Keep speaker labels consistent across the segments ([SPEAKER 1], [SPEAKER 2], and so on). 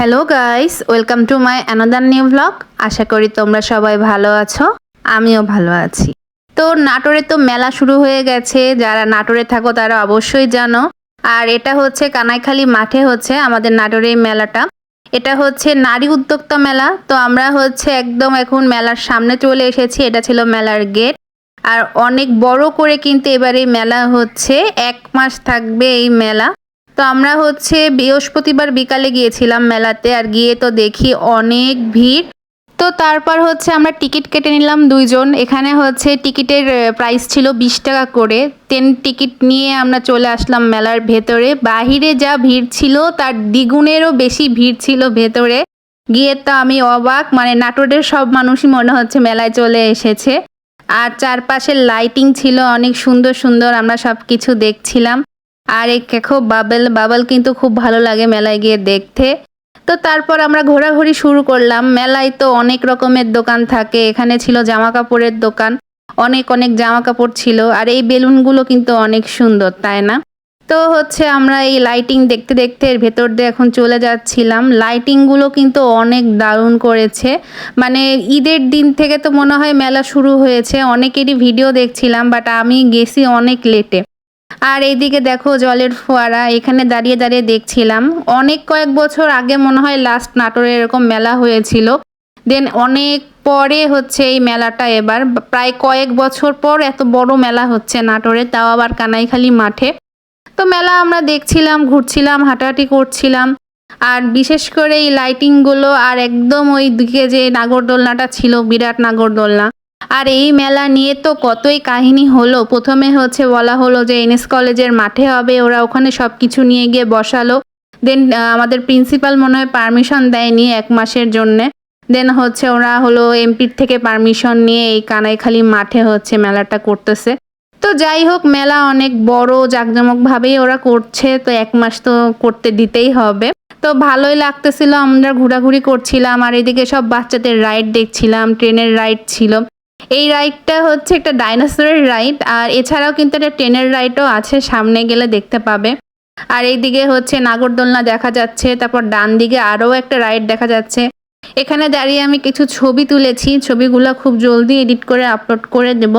[SPEAKER 1] Hello guys welcome to my another new blog আশা করি তোমরা সবাই ভালো আছো। আমিও ভালো আছি। তো নাটোরে তো মেলা শুরু হয়ে গেছে। যারা নাটোরে থাকো, তারা অবশ্যই জানো। আর এটা হচ্ছে কানাইখালী মাঠে হচ্ছে আমাদের নাটোরের মেলাটা। এটা হচ্ছে নারী উদ্যোক্তা মেলা। তো আমরা হচ্ছে একদম এখন মেলার সামনে চলে এসেছি। এটা ছিল মেলার গেট। আর অনেক বড় করে কিন্তু এবারে মেলা হচ্ছে। এক মাস থাকবে এই মেলা। তো আমরা হচ্ছে বৃহস্পতিবার বিকালে গিয়েছিলাম মেলাতে আর গিয়ে তো দেখি অনেক ভিড়। তো তারপর হচ্ছে আমরা টিকিট কেটে নিলাম দুইজন। এখানে হচ্ছে টিকিটের প্রাইস ছিল বিশ টাকা করে। তেন টিকিট নিয়ে আমরা চলে আসলাম মেলার ভেতরে। বাহিরে যা ভিড় ছিল তার দ্বিগুণেরও বেশি ভিড় ছিল ভেতরে। গিয়ে তো আমি অবাক মানে নাটোরের সব মানুষই মনে হচ্ছে মেলায় চলে এসেছে। আর চারপাশের লাইটিং ছিল অনেক সুন্দর সুন্দর, আমরা সব কিছু দেখছিলাম। আর এই দেখো বাবেল বাবেল কিন্তু খুব ভালো লাগে মেলায় গিয়ে দেখতে। তো তারপর আমরা ঘোরাঘুরি শুরু করলাম। মেলায় তো অনেক রকমের দোকান থাকে। এখানে ছিল জামা কাপড়ের দোকান। অনেক অনেক জামা কাপড় ছিল। আর এই বেলুনগুলো কিন্তু অনেক সুন্দর, তাই না? তো হচ্ছে আমরা এই লাইটিং দেখতে দেখতে এর ভেতর দিয়ে এখন চলে যাচ্ছিলাম। লাইটিংগুলো কিন্তু অনেক দারুণ করেছে। মানে ঈদের দিন থেকে তো মনে হয় মেলা শুরু হয়েছে। অনেকেরই ভিডিও দেখছিলাম, বাট আমি গেছি অনেক লেটে আর এইদিকে দেখো জলের ফোয়ারা, এখানে দাঁড়িয়ে দাঁড়িয়ে দেখছিলাম। অনেক কয়েক বছর আগে মনে হয় লাস্ট নাটোরে এরকম মেলা হয়েছিল। দেন অনেক পরে হচ্ছে এই মেলাটা এবার। প্রায় কয়েক বছর পর এত বড় মেলা হচ্ছে নাটোরে, তাও আবার কানাইখালি মাঠে। তো মেলা আমরা দেখছিলাম, ঘুরছিলাম, হাঁটাহাঁটি করছিলাম। আর বিশেষ করে এই লাইটিংগুলো আর একদম ওই দিকে যে নাগরদোলনাটা ছিল, বিরাট নাগরদোলনা। আর এই মেলা নিয়ে তো কতই কাহিনী হলো। প্রথমে হচ্ছে বলা হলো যে এনএস কলেজের মাঠে হবে, ওরা ওখানে সব কিছু নিয়ে গিয়ে বসালো। দেন আমাদের প্রিন্সিপাল মনে হয় পারমিশন দেয়নি এক মাসের জন্যে। দেন হচ্ছে ওরা হলো এমপির থেকে পারমিশন নিয়ে এই কানাইখালি মাঠে হচ্ছে মেলাটা করতেছে। তো যাই হোক, মেলা অনেক বড়, জাঁকজমকভাবেই ওরা করছে। তো এক মাস তো করতে দিতেই হবে। তো ভালোই লাগতেছিল, আমরা ঘোরাঘুরি করছিলাম। আর এদিকে সব বাচ্চাদের রাইড দেখছিলাম, ট্রেনের রাইড ছিল। এই রাইডটা হচ্ছে একটা ডাইনোসরের রাইড আর এছাড়াও কিন্তু একটা ট্রেনের রাইডও আছে, সামনে গেলে দেখতে পাবে। আর এইদিকে হচ্ছে নাগরদোলনা দেখা যাচ্ছে, তারপর ডান দিকে আরও একটা রাইড দেখা যাচ্ছে। এখানে দাঁড়িয়ে আমি কিছু ছবি তুলেছি, ছবিগুলো খুব জলদি এডিট করে আপলোড করে দেব।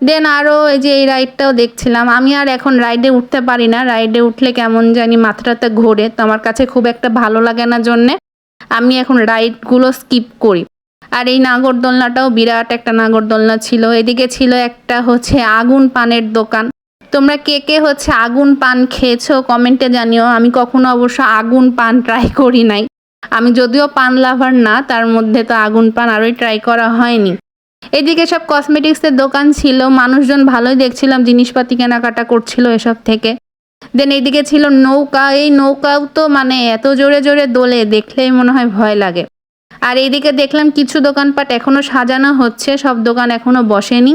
[SPEAKER 1] দেন আরও এই যে এই রাইডটাও দেখছিলাম। আমি আর এখন রাইডে উঠতে পারি না। রাইডে উঠলে কেমন জানি মাথাটাতে ঘোরে, তো আমার কাছে খুব একটা ভালো লাগে না জন্যে। আমি এখন রাইডগুলো স্কিপ করি। আর এই নাগরদোলনাটাও বিরাট একটা নাগরদোলনা ছিল। এদিকে ছিল একটা হচ্ছে আগুন পানের দোকান। তোমরা কে কে হচ্ছে আগুন পান খেয়েছো কমেন্টে জানিও। আমি কখনো অবশ্য আগুন পান ট্রাই করি নাই। আমি যদিও পান লাভার না, তার মধ্যে তো আগুন পান আরোই ট্রাই করা হয়নি। এদিকে সব কসমেটিক্সের দোকান ছিল। মানুষজন ভালোই দেখছিলাম, জিনিসপাতি কেনাকাটা করছিল এসব থেকে। দেন এইদিকে ছিল নৌকা। এই নৌকাও তো মানে এত জোরে জোরে দোলে, দেখলেই মনে হয় ভয় লাগে। আর এইদিকে দেখলাম কিছু দোকানপাট এখনও সাজানো হচ্ছে, সব দোকান এখনও বসেনি।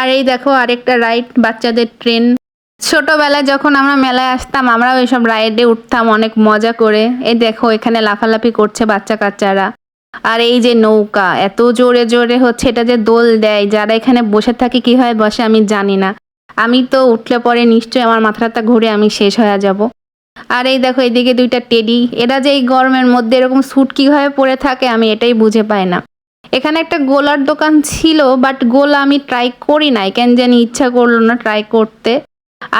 [SPEAKER 1] আর এই দেখো আরেকটা রাইড, বাচ্চাদের ট্রেন। ছোটবেলায় যখন আমরা মেলায় আসতাম, আমরাও এইসব রাইডে উঠতাম, অনেক মজা করে। এই দেখো, এখানে লাফালাফি করছে বাচ্চা কাচ্চারা। আর এই যে নৌকা, এত জোরে জোরে হচ্ছে, এটা যে দোল দেয়, যারা এখানে বসে থাকে, কি হয় বসে আমি জানি না। আমি তো উঠলে পরে নিশ্চয়ই আমার মাথাটা ঘুরে আমি শেষ হয়ে যাব। আর এই দেখো, এদিকে দুইটা টেডি এরা যে এই গরমের মধ্যে এরকম স্যুট কীভাবে পরে থাকে, আমি এটাই বুঝে পাই না। এখানে একটা গোলার দোকান ছিল বাট গোলা আমি ট্রাই করি নাই। কেন জানি ইচ্ছা করল না ট্রাই করতে।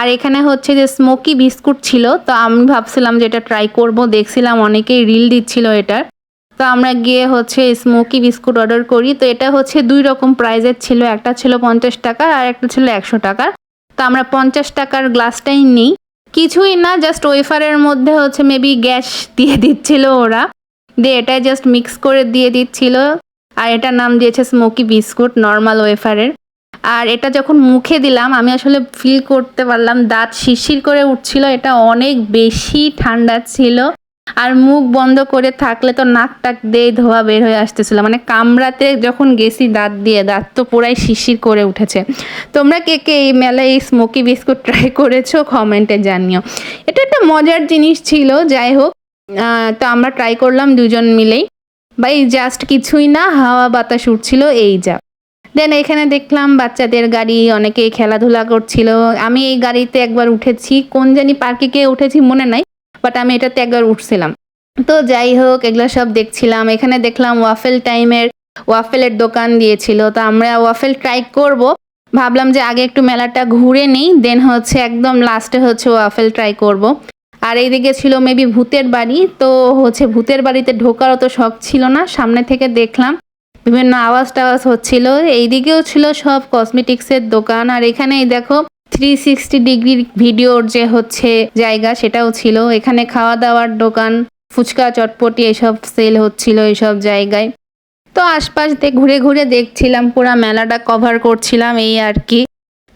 [SPEAKER 1] আর এখানে হচ্ছে যে স্মোকি বিস্কুট ছিল, তো আমি ভাবছিলাম যে এটা ট্রাই করব। দেখছিলাম অনেকেই রিল দিচ্ছিল এটার। তো আমরা গিয়ে হচ্ছে স্মোকি বিস্কুট অর্ডার করি। তো এটা হচ্ছে দুই রকম প্রাইজের ছিল। একটা ছিল পঞ্চাশ টাকা আর একটা ছিল একশো টাকার। তো আমরা পঞ্চাশ টাকার গ্লাসটাই নিই। কিছুই না জাস্ট ওয়েফারের মধ্যে হচ্ছে মেবি গ্যাস দিয়ে দিচ্ছিল ওরা। দিয়ে এটা জাস্ট মিক্স করে দিয়ে দিচ্ছিল। আর এটার নাম দিয়েছে স্মোকি বিস্কুট নর্মাল ওয়েফারের আর এটা যখন মুখে দিলাম, আমি আসলে ফিল করতে পারলাম, দাঁত শিরশির করে উঠছিল। এটা অনেক বেশি ঠান্ডা ছিল। আর মুখ বন্ধ করে থাকলে তো নাক টাক দিয়ে ধোয়া বের হয়ে আসতেছিল। মানে কামড়াতে যখন গেছি, দাঁত দিয়ে, দাঁত তো পুরাই শিশির করে উঠেছে। তোমরা কে কে এই মেলায় এই স্মোকি বিস্কুট ট্রাই করেছ, কমেন্টে জানিও। এটা একটা মজার জিনিস ছিল, যাই হোক তো আমরা ট্রাই করলাম দুজন মিলেই। বা এই জাস্ট কিছুই না, হাওয়া বাতাস উঠছিল, এই যা। দেন এখানে দেখলাম বাচ্চাদের গাড়ি অনেকে খেলাধুলা করছিল। আমি এই গাড়িতে একবার উঠেছি, কোন জানি পার্কে গিয়ে উঠেছি, মনে নাই। বাট আমি এটাতে একবার উঠছিলাম। তো যাই হোক, এগুলো সব দেখছিলাম। এখানে দেখলাম ওয়াফেল টাইমের ওয়াফেলের দোকান দিয়েছিল। তো আমরা ওয়াফেল ট্রাই করব। ভাবলাম যে আগে একটু মেলাটা ঘুরে নিই দেন হচ্ছে একদম লাস্টে হচ্ছে ওয়াফেল ট্রাই করব। আর এইদিকে ছিল মেবি ভূতের বাড়ি। তো হচ্ছে ভূতের বাড়িতে ঢোকারও তো শখ ছিল না। সামনে থেকে দেখলাম বিভিন্ন আওয়াজ টাওয়াজ হচ্ছিল। এইদিকেও ছিল সব কসমেটিক্সের দোকান। আর এখানেই দেখো থ্রি সিক্সটি ডিগ্রি ভিডিওর যে হচ্ছে জায়গা, সেটাও ছিল। এখানে খাওয়া দাওয়ার দোকান, ফুচকা, চটপটি এসব সেল হচ্ছিল এইসব জায়গায়। তো আশপাশ দিয়ে ঘুরে ঘুরে দেখছিলাম, পুরা মেলাটা কভার করছিলাম এই আর কি।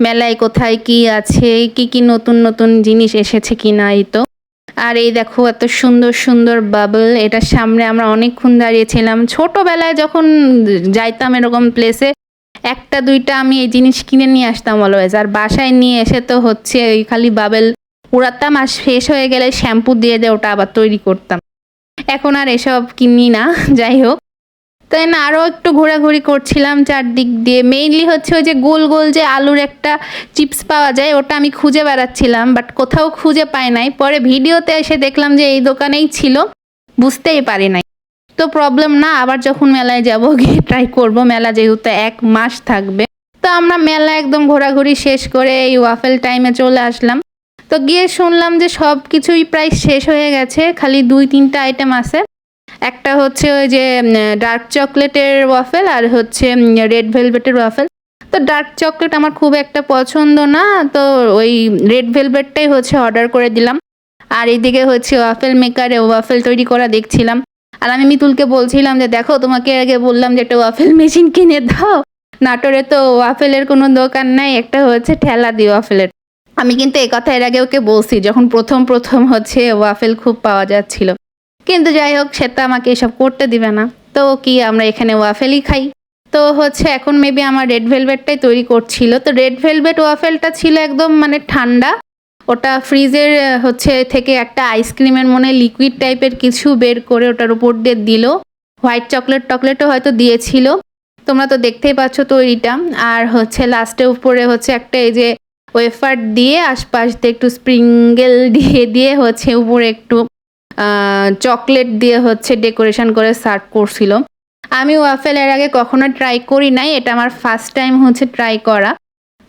[SPEAKER 1] মেলায় কোথায় কি আছে, কি কি নতুন নতুন জিনিস এসেছে কি না এই তো। আর এই দেখো, এত সুন্দর সুন্দর বাবল এটার সামনে আমরা অনেকক্ষণ দাঁড়িয়েছিলাম। ছোটবেলায় যখন যাইতাম এরকম প্লেসে একটা, দুইটা আমি এই জিনিস কিনে নিয়ে আসতাম অলওয়েজ আর বাসায় নিয়ে এসে তো হচ্ছে ওই খালি বাবেল উড়াতাম আর শেষ হয়ে গেলে শ্যাম্পু দিয়ে দিয়ে ওটা আবার তৈরি করতাম। এখন আর এসব কিনি না, যাই হোক। তাই না আরও একটু ঘোরাঘুরি করছিলাম চারদিক দিয়ে। মেইনলি হচ্ছে ওই যে গোল গোল যে আলুর একটা চিপস পাওয়া যায়, ওটা আমি খুঁজে বেড়াচ্ছিলাম বাট কোথাও খুঁজে পাই নাই। পরে ভিডিওতে এসে দেখলাম যে এই দোকানেই ছিল, বুঝতেই পারি নাই। তো প্রবলেম না, আবার যখন মেলায় যাব গিয়ে ট্রাই করব। মেলা যেহেতু এক মাস থাকবে। তো আমরা মেলা একদম ঘোরাঘুরি শেষ করে এই ওয়াফেল টাইমে চলে আসলাম। তো গিয়ে শুনলাম যে সব কিছুই প্রায় শেষ হয়ে গেছে, খালি দুই তিনটা আইটেম আছে। একটা হচ্ছে ওই যে ডার্ক চকলেটের ওয়াফেল আর হচ্ছে রেড ভেলভেটের ওয়াফেল তো ডার্ক চকলেট আমার খুব একটা পছন্দ না, তো ওই রেড ভেলভেটটাই হচ্ছে অর্ডার করে দিলাম। আর এইদিকে হচ্ছে ওয়াফেল মেকারে ওয়াফেল তৈরি করা দেখছিলাম। আর আমি মিতুলকে বলছিলাম যে, দেখো, তোমাকে আগে বললাম যে একটা ওয়াফেল মেশিন কিনে দাও। নাটোরে তো ওয়াফেলের কোনো দোকান নাই, একটা হচ্ছে ঠেলা দিই ওয়াফেলের। আমি কিন্তু এই কথা এর আগে ওকে বলছি, যখন প্রথম প্রথম হচ্ছে ওয়াফেল খুব পাওয়া যাচ্ছিল। কিন্তু যাই হোক, সে তো আমাকে এসব করতে দিবে না। তো কি, আমরা এখানে ওয়াফেলই খাই। তো হচ্ছে এখন মেবি আমার রেড ভেলভেটটাই তৈরি করছিল। তো রেড ভেলভেট ওয়াফেলটা ছিল একদম মানে ঠান্ডা। ওটা ফ্রিজের হচ্ছে থেকে একটা আইসক্রিমের মনে লিকুইড টাইপের কিছু বের করে ওটার উপর দিয়ে দিল। হোয়াইট চকলেট টকলেটও হয়তো দিয়েছিল। তোমরা তো দেখতেই পাচ্ছ তৈরিটা। আর হচ্ছে লাস্টে উপরে হচ্ছে একটা এই যে ওয়েফার দিয়ে আশপাশ দিয়ে একটু স্প্রিঙ্গেল দিয়ে দিয়ে হচ্ছে উপরে একটু চকলেট দিয়ে হচ্ছে ডেকোরেশন করে সার্ভ করছিল। আমি ওয়াফেল এর আগে কখনো ট্রাই করি নাই। এটা আমার ফার্স্ট টাইম হচ্ছে ট্রাই করা।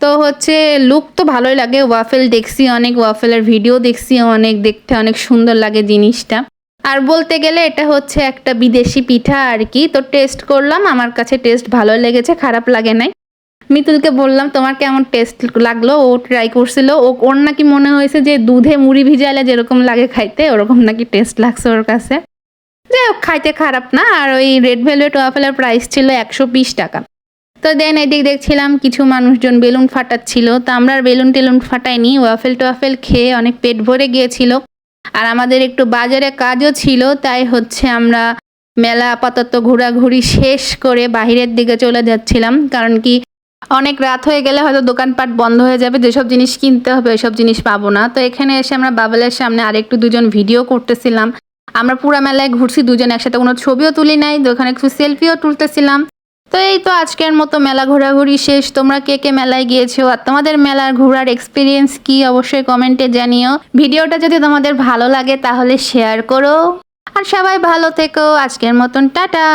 [SPEAKER 1] তো হচ্ছে লুক তো ভালোই লাগে ওয়াফেল দেখছি অনেক ওয়াফেলের ভিডিও দেখছি অনেক, দেখতে অনেক সুন্দর লাগে জিনিসটা। আর বলতে গেলে এটা হচ্ছে একটা বিদেশি পিঠা আর কি, তো টেস্ট করলাম, আমার কাছে টেস্ট ভালো লেগেছে, খারাপ লাগে নাই। মিতুলকে বললাম, তোমার কেমন টেস্ট লাগল? ও ট্রাই করছিল, ও, ওর নাকি মনে হয়েছে যে দুধে মুড়ি ভিজালে যেরকম লাগে খাইতে, ওরকম নাকি টেস্ট লাগছে ওর কাছে। যাই হোক, খাইতে খারাপ না, আর ওই রেড ভেলভেট ওয়াফেলের প্রাইস ছিল একশো বিশ টাকা। তো দেন এদিক দেখছিলাম কিছু মানুষজন বেলুন ফাটাচ্ছিল। তো আমরা বেলুন টেলুন ফাটাইনি, ওয়াফেল টোয়াফেল খেয়ে অনেক পেট ভরে গিয়েছিল। আর আমাদের একটু বাজারে কাজও ছিল, তাই হচ্ছে আমরা মেলা আপাতত ঘোরাঘুরি শেষ করে বাহিরের দিকে চলে যাচ্ছিলাম। কারণ কি, অনেক রাত হয়ে গেলে হয়তো দোকানপাট বন্ধ হয়ে যাবে, যেসব জিনিস কিনতে হবে ওইসব জিনিস পাবো না। তো এখানে এসে আমরা বাবেলের সামনে আরেকটু দুজন ভিডিও করতেছিলাম। আমরা পুরা মেলায় ঘুরছি, দুজন একসাথে, কোনো ছবিও তুলি নাই তো ওখানে একটু সেলফিও তুলতেছিলাম। তো এই তো আজকের মতো মেলা ঘোরাঘুরি শেষ। তোমরা কে কে মেলায় গিয়েছো আর তোমাদের মেলার ঘোরার এক্সপিরিয়েন্স কি অবশ্যই কমেন্টে জানিও। ভিডিওটা যদি তোমাদের ভালো লাগে তাহলে শেয়ার করো। আর সবাই ভালো থেকো। আজকের মতন টাটা।